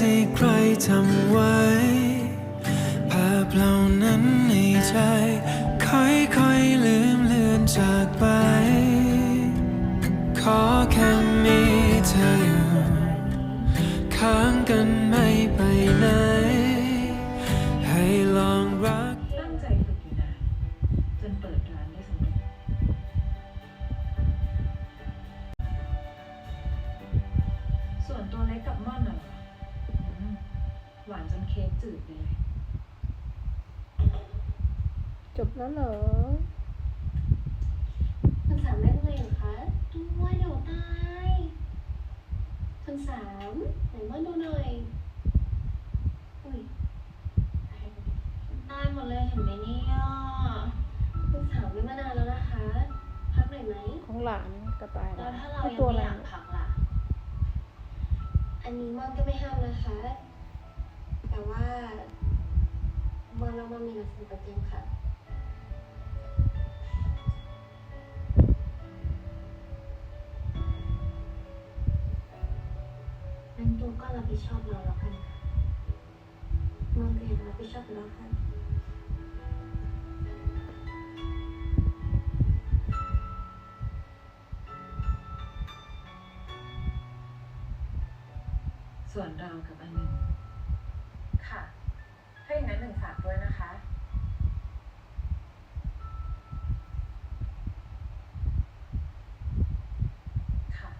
ที่ใครทำไว้ ภาพเหล่านั้นในใจ จบแล้วเหรอคุณสามได้ตัวเองเหรอคะตัวเดี๋ยวตายคุณสามไหนมาดูหน่อยอุ้ยตายหมดเลยเห็นไหมเนี่ยคุณสามไม่มานานแล้วนะคะ พักหน่อยไหมของหลานกระต่ายแล้วถ้าเรานี่ยังตัวไม่อะไรอยากพักล่ะ อันนี้มอนก็ไม่ห้ามนะคะ แต่ว่ามอนเรามามีหนังสือประจำค่ะ งั้นตัวก็รับผิดชอบเราแล้วกันค่ะมองก็เห็นรับผิดชอบแล้วค่ะส่วนเรากับอันหนึ่งค่ะ ถ้าอย่างนั้นหนึ่งฝากด้วยนะคะค่ะ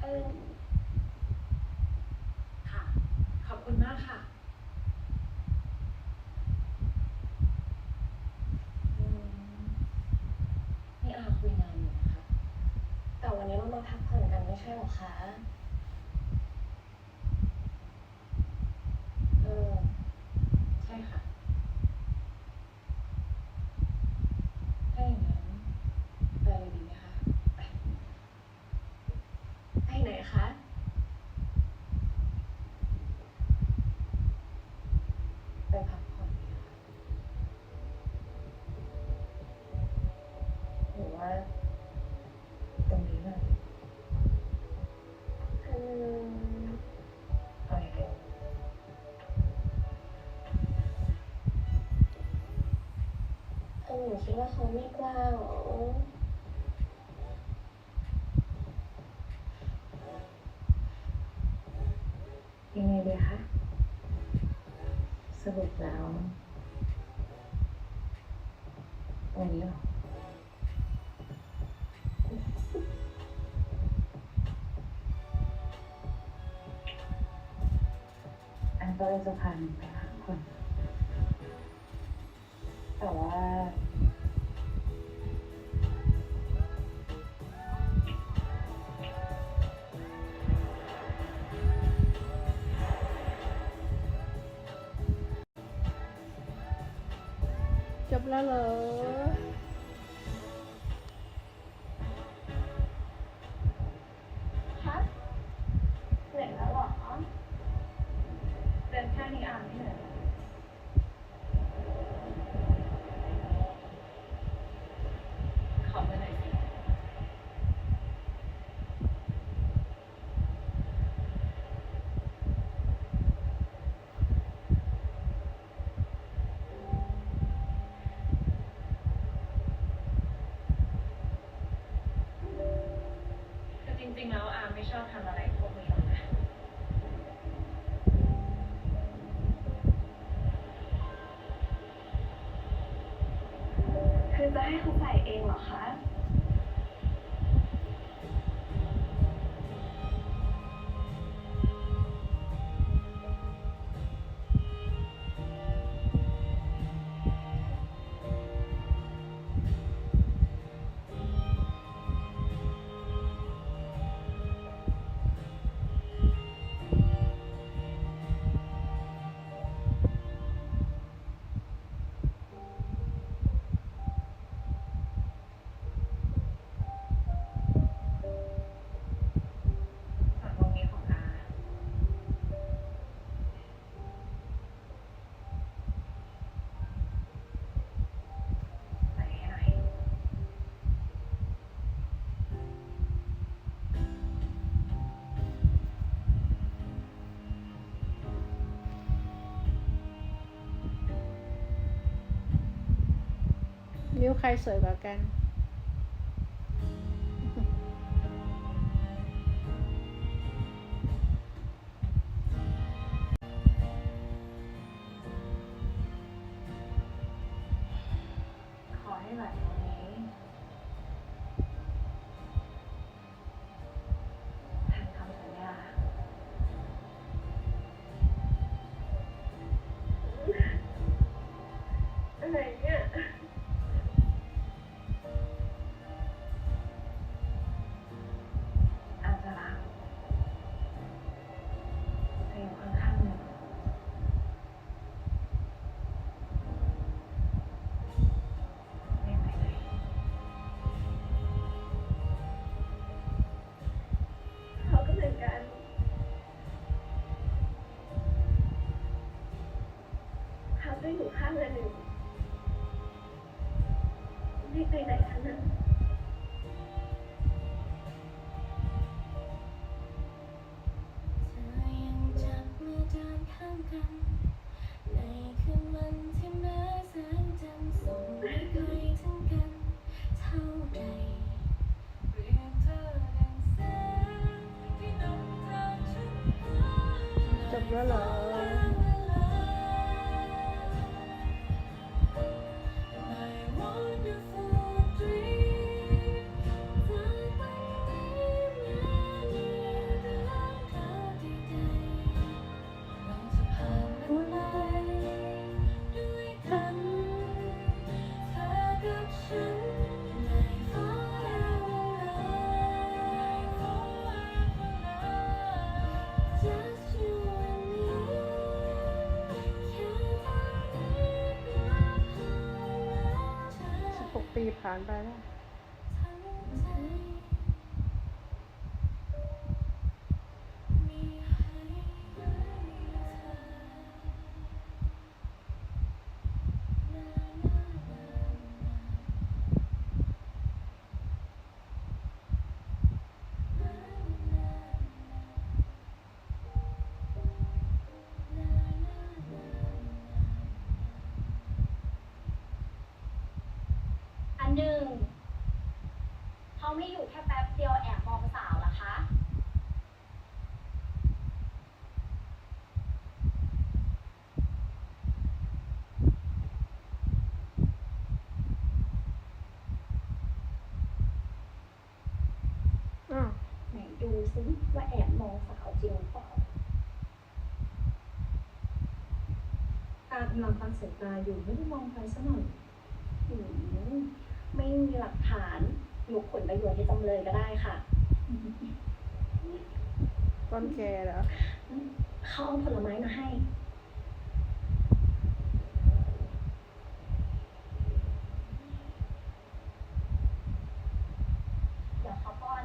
เออ ค่ะ ขอบ คุณมากค่ะอืมนี่อาคุยงานอยู่นะคะ แต่วันนี้เรามาพักผ่อนกันไม่ใช่หรอคะ เออ ใช่ค่ะ ถ้าอย่างนั้นไปเลยดีไหมคะ ไปไหนคะ ไปพักผ่อนดีค่ะหรือว่า ตรงนี้หน่อยอืมเอาอย่างไรเออหนูคิดว่าเขาไม่กล้าหรอยังไงดีคะสรุปแล้ววันนี้เหรอ ก็เลยจะพาหนูไปหาคน แต่ว่า จบแล้วเหรอ คะเหนื่อยแล้วเหรอ เดินแค่นี้อ่านไม่เหนื่อยขอมือหน่อยสิ คือจ ริงๆแล้วอาไม่ชอบทำอะไร ใครสวยกว่ากัน ท่าใดเปรียบเธอดังแสงที่นำทางฉันหาจบแล้วเหรอ อสิบหกปีผ่านไปแล้ว หนึ่งเขาไม่อยู่แค่แป๊บเดียวแอบมองสาวเหรอคะ อ้าวไหนดูซิว่าแอบมองสาวจริงหรือเปล่าตากำลังฟังสายตาอยู่ไม่ได้มองใครซะหน่อยหืม ไม่มีหลักฐานยกผลประโยชน์ให้จำเลยก็ได้ค่ะ ต้นแกเหรอเขาเอาผลไม้มาให้ เดี๋ยวเขาป้อน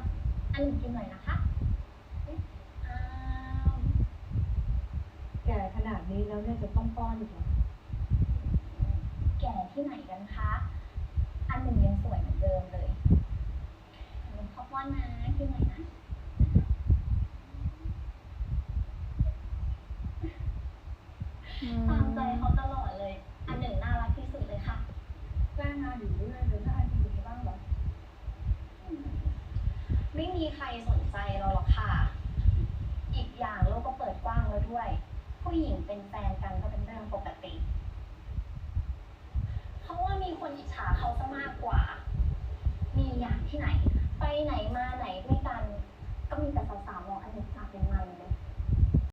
อันหนึ่งกินหน่อยนะคะอ้าว แก่ขนาดนี้แล้วเนี่ยจะต้องป้อนอีกเหรอ แก่ที่ไหนกันคะ อันหนึ่งยังสวยเหมือนเดิมเลยอันหนึ่งเขาป้อนนะกินหน่อยนะ ตามใจเขาตลอดเลย อันหนึ่งน่ารักที่สุดเลยค่ะ แจ้งงาอยู่เรื่อยๆเดินหน้าดีอยู่บ้างหรอไม่มีใครสนใจเราหรอกค่ะ อีกอย่างโลกก็เปิดกว้างแล้วด้วย ผู้หญิงเป็นแฟนกันก็เป็นเรื่องปกติเขาว่ามีคนอิจฉาเขาซะมากกว่า มีอย่างที่ไหน ไปไหนมาไหนด้วยกัน ก็มีแต่สาว